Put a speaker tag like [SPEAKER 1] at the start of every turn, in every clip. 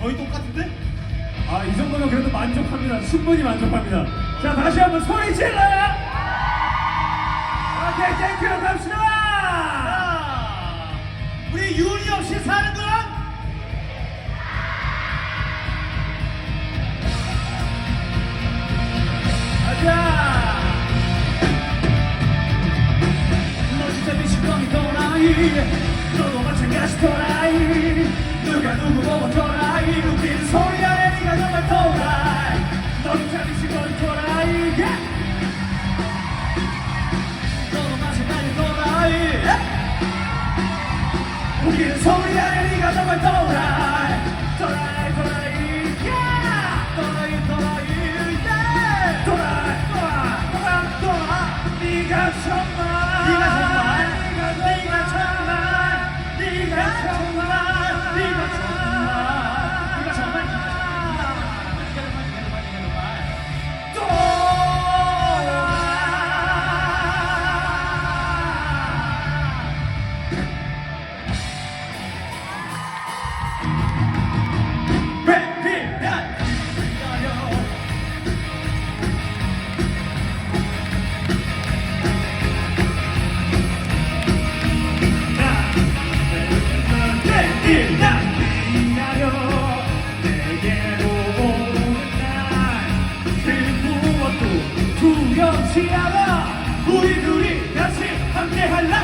[SPEAKER 1] 거의 똑같은데?
[SPEAKER 2] 아, 이 정도면 그래도 만족합니다. 충분히 만족합니다. 자, 다시 한번 소리 질러! 오케이, 땡큐, 갑시다!
[SPEAKER 1] 자, 우리 윤이 없이 사는 건
[SPEAKER 2] 가자! 너 진짜 미친놈이 또라이 너도 마찬가지 또라이 누가 누구 보고 또라이 우리는 소리하는 이 가정을 떠나 변치않아. 우리 둘이 다시 함께할라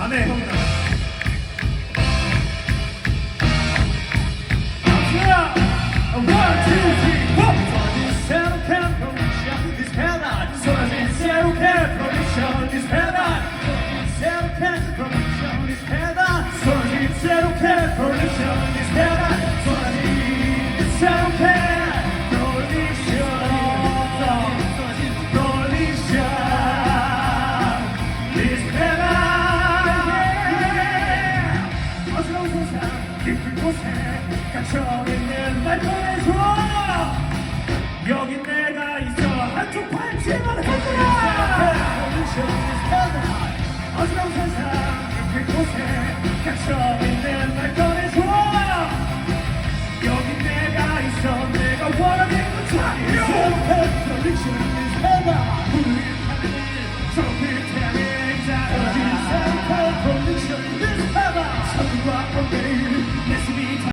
[SPEAKER 2] 안해 형나 This head control.